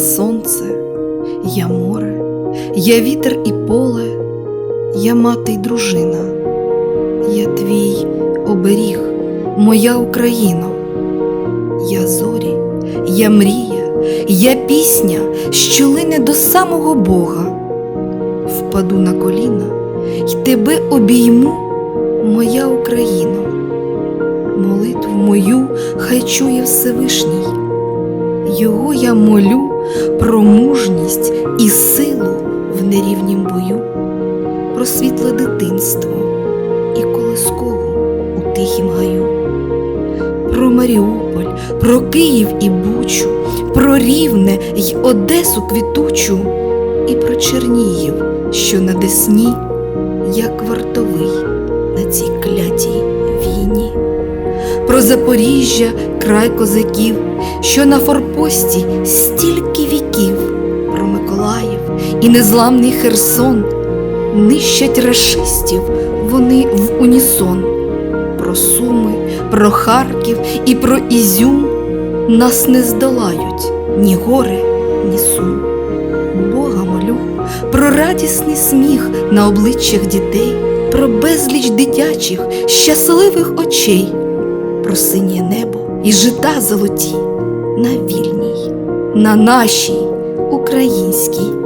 сонце, я море, я вітер і поле, я мати й дружина, я твій оберіг, моя Україно, я зорі, я мрія, я пісня, що лине до самого Бога. Впаду на коліна й тебе обійму, моя Україно. Молитву мою хай чує Всевишній. Його я молю про мужність і силу в нерівнім бою, про світле дитинство і колискову у тихім гаю, про Маріуполь, про Київ і Бучу, про Рівне й Одесу квітучу, і про Чернігів, що на Десні, як вартовий Запоріжжя, край козаків, що на форпості стільки віків, про Миколаїв і незламний Херсон, нищать рашистів вони в унісон, про Суми, про Харків і про Ізюм нас не здолають ні горе, ні сум. Бога молю про радісний сміх на обличчях дітей, про безліч дитячих щасливих очей про синє небо і жита золоті на вільній, на нашій українській.